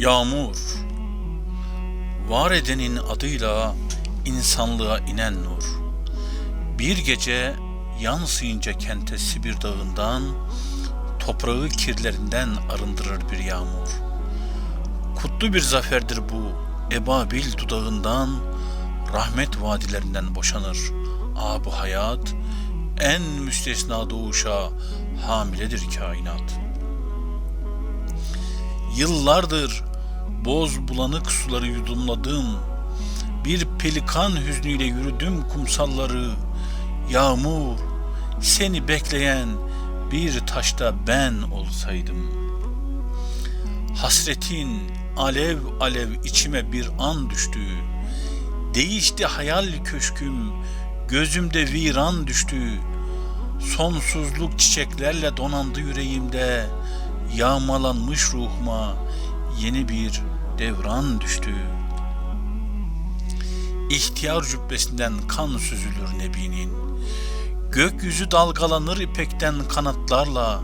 Yağmur. Var edenin adıyla insanlığa inen nur. Bir gece yansıyınca kente Sibir dağından Toprağı kirlerinden arındırır bir yağmur. Kutlu bir zaferdir bu. Ebabil dudağından Rahmet vadilerinden boşanır. Abu hayat En müstesna doğuşa hamiledir kainat.'' Yıllardır boz bulanık suları yudumladım. Bir pelikan hüznüyle yürüdüm kumsalları. Yağmur, seni bekleyen bir taşta ben olsaydım. Hasretin alev alev içime bir an düştü. Değişti hayal köşküm, gözümde viran düştü. Sonsuzluk çiçeklerle donandı yüreğimde yağmalanmış ruhuma yeni bir devran düştü. İhtiyar cübbesinden kan süzülür Nebi'nin. Gökyüzü dalgalanır ipekten kanatlarla.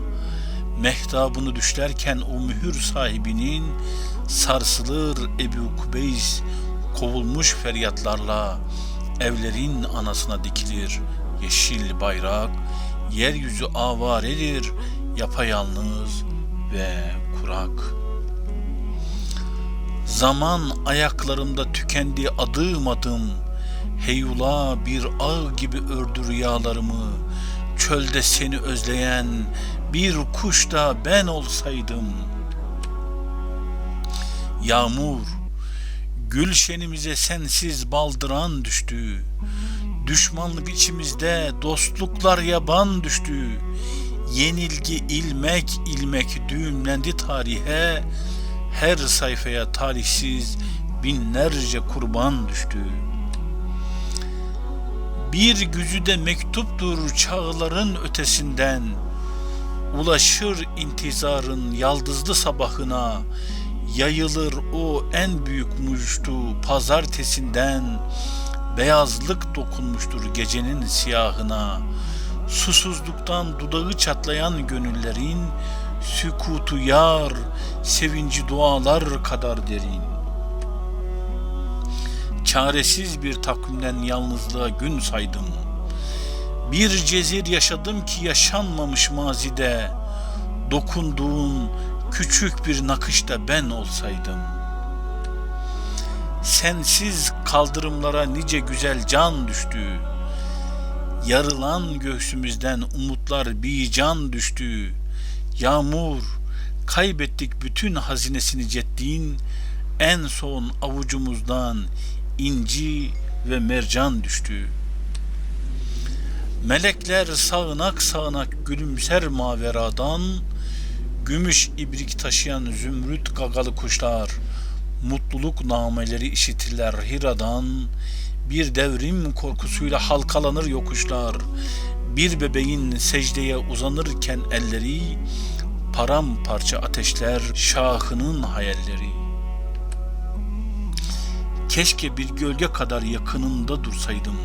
Mehtabını düşlerken o mühür sahibinin sarsılır Ebu Kubeys kovulmuş feryatlarla. Evlerin anasına dikilir yeşil bayrak. Yeryüzü avaredir yapayalnız ve kurak. Zaman ayaklarımda tükendi adım adım. Heyula bir ağ gibi ördü rüyalarımı. Çölde seni özleyen bir kuş da ben olsaydım. Yağmur, gülşenimize sensiz baldıran düştü. Düşmanlık içimizde, dostluklar yaban düştü yenilgi ilmek ilmek düğümlendi tarihe, her sayfaya talihsiz binlerce kurban düştü. Bir güzüde mektuptur çağların ötesinden, ulaşır intizarın yaldızlı sabahına, yayılır o en büyük muştu pazartesinden, beyazlık dokunmuştur gecenin siyahına.'' susuzluktan dudağı çatlayan gönüllerin sükutu yar, sevinci dualar kadar derin. Çaresiz bir takvimden yalnızlığa gün saydım. Bir cezir yaşadım ki yaşanmamış mazide. Dokunduğun küçük bir nakışta ben olsaydım. Sensiz kaldırımlara nice güzel can düştü Yarılan göğsümüzden umutlar bir can düştü. Yağmur, kaybettik bütün hazinesini cettiğin, en son avucumuzdan inci ve mercan düştü. Melekler sağınak sağınak gülümser maveradan, gümüş ibrik taşıyan zümrüt gagalı kuşlar, mutluluk nameleri işitirler Hira'dan, bir devrim korkusuyla halkalanır yokuşlar. Bir bebeğin secdeye uzanırken elleri, paramparça ateşler şahının hayalleri. Keşke bir gölge kadar yakınında dursaydım.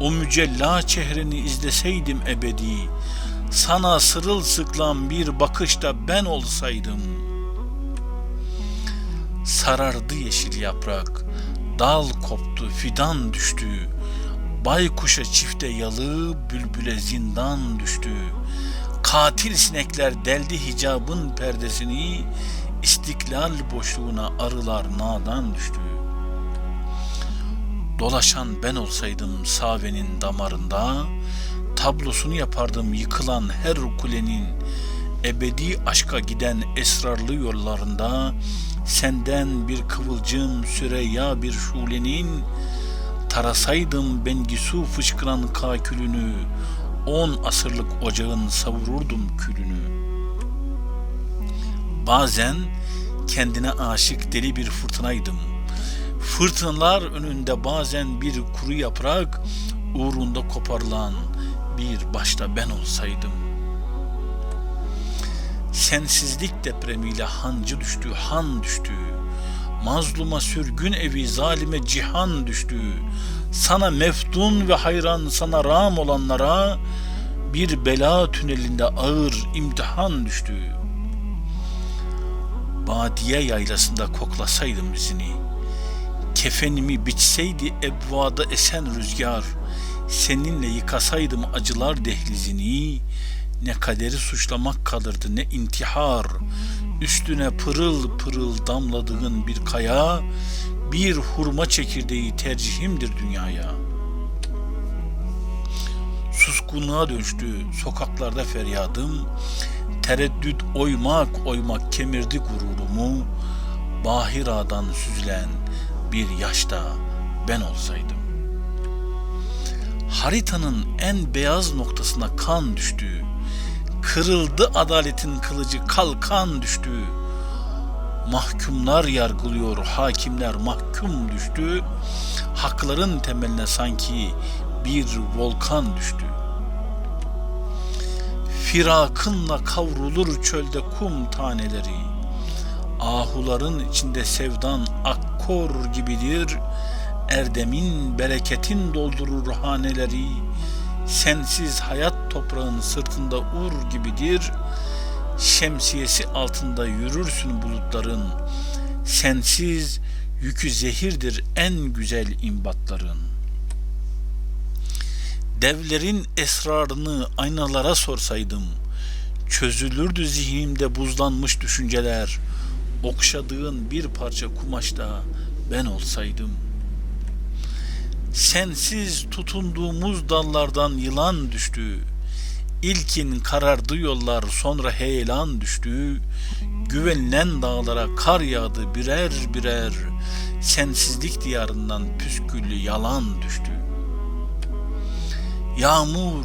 O mücella çehreni izleseydim ebedi. Sana sırılsıklam bir bakışta ben olsaydım. Sarardı yeşil yaprak, Dal koptu, fidan düştü. Baykuşa çifte yalı, bülbüle zindan düştü. Katil sinekler deldi hicabın perdesini, istiklal boşluğuna arılar nadan düştü. Dolaşan ben olsaydım Save'nin damarında, tablosunu yapardım yıkılan her kulenin, ebedi aşka giden esrarlı yollarında, Senden bir kıvılcım Süreyya bir şulenin Tarasaydım ben gisu fışkıran kakülünü On asırlık ocağın savururdum külünü Bazen kendine aşık deli bir fırtınaydım Fırtınalar önünde bazen bir kuru yaprak Uğrunda koparılan bir başta ben olsaydım Sensizlik depremiyle hancı düştü, han düştü. Mazluma sürgün evi, zalime cihan düştü. Sana meftun ve hayran, sana ram olanlara bir bela tünelinde ağır imtihan düştü. Badiye yaylasında koklasaydım izini. Kefenimi biçseydi ebvada esen rüzgar. Seninle yıkasaydım acılar dehlizini. Ne kaderi suçlamak kalırdı ne intihar. Üstüne pırıl pırıl damladığın bir kaya, bir hurma çekirdeği tercihimdir dünyaya. Suskunluğa dönüştü sokaklarda feryadım, tereddüt oymak oymak kemirdi gururumu, Bahira'dan süzülen bir yaşta ben olsaydım. Haritanın en beyaz noktasına kan düştü, kırıldı adaletin kılıcı kalkan düştü, mahkumlar yargılıyor, hakimler mahkum düştü. Hakların temeline sanki bir volkan düştü. Firakınla kavrulur çölde kum taneleri. Ahuların içinde sevdan akkor gibidir. Erdemin, bereketin doldurur haneleri. Sensiz hayat toprağın sırtında ur gibidir.'' Şemsiyesi altında yürürsün bulutların. Sensiz yükü zehirdir en güzel imbatların. Devlerin esrarını aynalara sorsaydım, çözülürdü zihnimde buzlanmış düşünceler. Okşadığın bir parça kumaşta ben olsaydım. Sensiz tutunduğumuz dallardan yılan düştü İlkin karardı yollar sonra heyelan düştü. Güvenilen dağlara kar yağdı birer birer. Sensizlik diyarından püsküllü yalan düştü. Yağmur,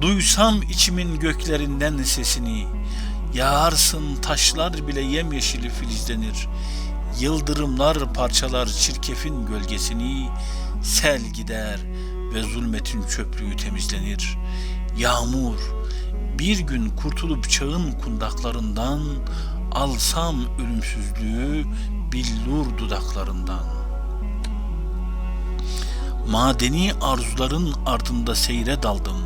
duysam içimin göklerinden sesini. Yağarsın taşlar bile yemyeşili filizlenir. Yıldırımlar parçalar çirkefin gölgesini. Sel gider ve zulmetin çöplüğü temizlenir.'' Yağmur bir gün kurtulup çağın kundaklarından alsam ölümsüzlüğü billur dudaklarından. Madeni arzuların ardında seyre daldım.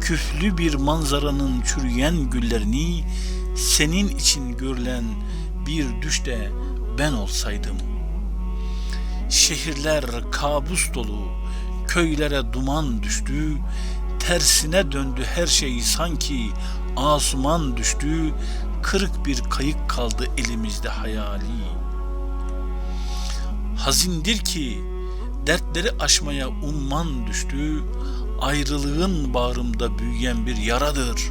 Küflü bir manzaranın çürüyen güllerini senin için görülen bir düşte ben olsaydım. Şehirler kabus dolu, köylere duman düştü, tersine döndü her şey sanki asuman düştü, kırık bir kayık kaldı elimizde hayali. Hazindir ki dertleri aşmaya umman düştü, ayrılığın bağrımda büyüyen bir yaradır.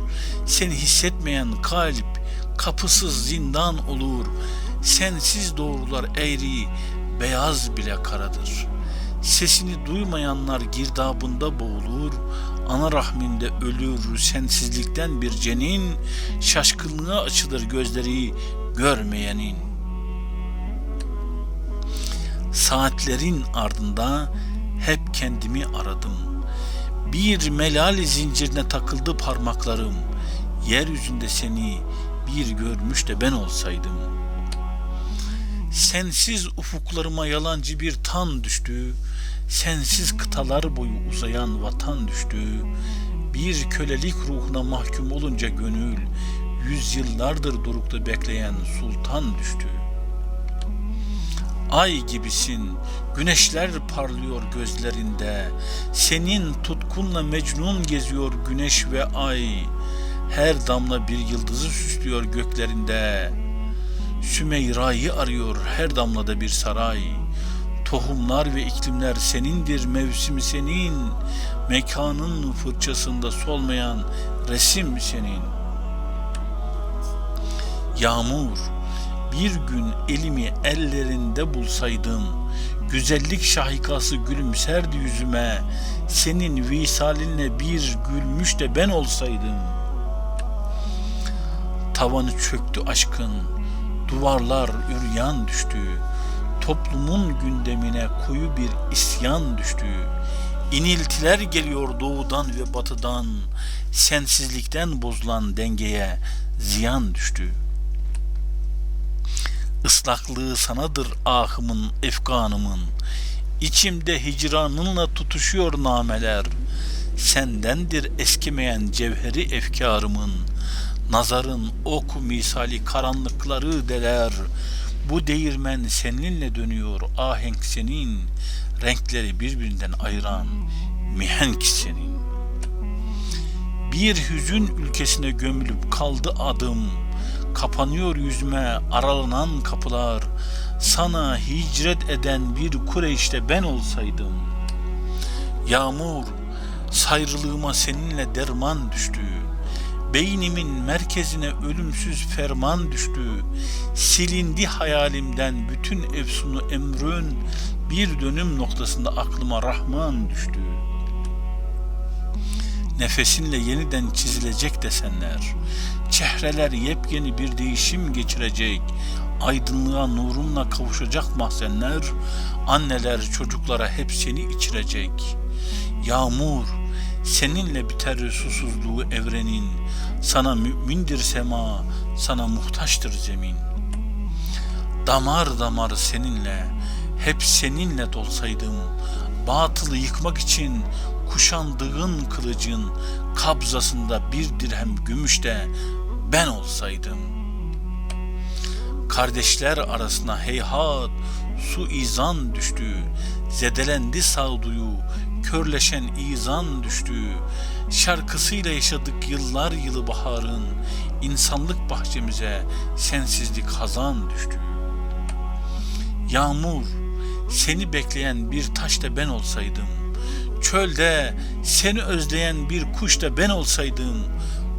Seni hissetmeyen kalp kapısız zindan olur, sensiz doğrular eğri, beyaz bile karadır. Sesini duymayanlar girdabında boğulur, ana rahminde ölür sensizlikten bir cenin, şaşkınlığa açılır gözleri görmeyenin. Saatlerin ardında hep kendimi aradım. Bir melal zincirine takıldı parmaklarım. Yeryüzünde seni bir görmüş de ben olsaydım. Sensiz ufuklarıma yalancı bir tan düştü sensiz kıtalar boyu uzayan vatan düştü. Bir kölelik ruhuna mahkum olunca gönül, yüzyıllardır durukta bekleyen sultan düştü. Ay gibisin, güneşler parlıyor gözlerinde. Senin tutkunla mecnun geziyor güneş ve ay. Her damla bir yıldızı süslüyor göklerinde. Sümeyra'yı arıyor her damlada bir saray.'' Tohumlar ve iklimler senindir, mevsimi senin. Mekanın fırçasında solmayan resim senin. Yağmur, bir gün elimi ellerinde bulsaydım, güzellik şahikası gülümserdi yüzüme, senin visalinle bir gülmüş de ben olsaydım. Tavanı çöktü aşkın, duvarlar üryan düştü, toplumun gündemine koyu bir isyan düştü. İniltiler geliyor doğudan ve batıdan, sensizlikten bozulan dengeye ziyan düştü. Islaklığı sanadır ahımın, efkanımın, İçimde hicranınla tutuşuyor nameler, sendendir eskimeyen cevheri efkarımın, Nazarın oku misali karanlıkları deler. Bu değirmen seninle dönüyor ahenk senin. Renkleri birbirinden ayıran mihenk senin. Bir hüzün ülkesine gömülüp kaldı adım. Kapanıyor yüzüme aralanan kapılar. Sana hicret eden bir Kureyş'te ben olsaydım. Yağmur, sayrılığıma seninle derman düştü. Beynimin merkezine ölümsüz ferman düştü. Silindi hayalimden bütün efsunu emrün. Bir dönüm noktasında aklıma Rahman düştü. Nefesinle yeniden çizilecek desenler. Çehreler yepyeni bir değişim geçirecek. Aydınlığa nurunla kavuşacak mahzenler. Anneler çocuklara hep seni içirecek. Yağmur, seninle biter susuzluğu evrenin. Sana mümindir sema, sana muhtaçtır zemin. Damar damar seninle, hep seninle dolsaydım. Batılı yıkmak için kuşandığın kılıcın kabzasında bir dirhem gümüşte ben olsaydım. Kardeşler arasına heyhat su izan düştü. Zedelendi sağduyu, körleşen izan düştü. Şarkısıyla yaşadık yıllar yılı baharın. insanlık bahçemize sensizlik hazan düştü. Yağmur, seni bekleyen bir taş da ben olsaydım. Çölde seni özleyen bir kuş da ben olsaydım.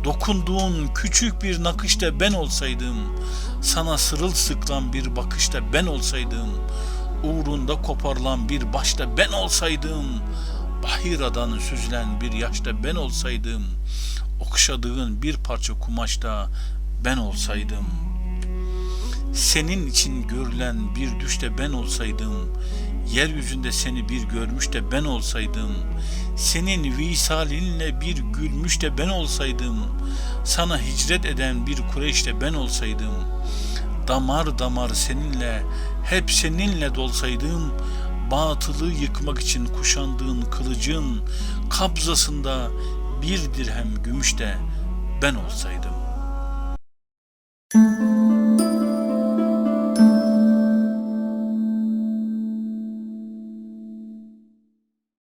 Dokunduğun küçük bir nakışta ben olsaydım. Sana sırılsıklam bir bakışta ben olsaydım. Uğrunda koparılan bir başta ben olsaydım. Bahiradan süzülen bir yaşta ben olsaydım. Okşadığın bir parça kumaşta ben olsaydım. Senin için görülen bir düşte ben olsaydım, yeryüzünde seni bir görmüş de ben olsaydım, senin visalinle bir gülmüş de ben olsaydım, sana hicret eden bir Kureyş'te ben olsaydım, damar damar seninle, hep seninle dolsaydım, batılı yıkmak için kuşandığın kılıcın kabzasında bir dirhem gümüş de ben olsaydım. Müzik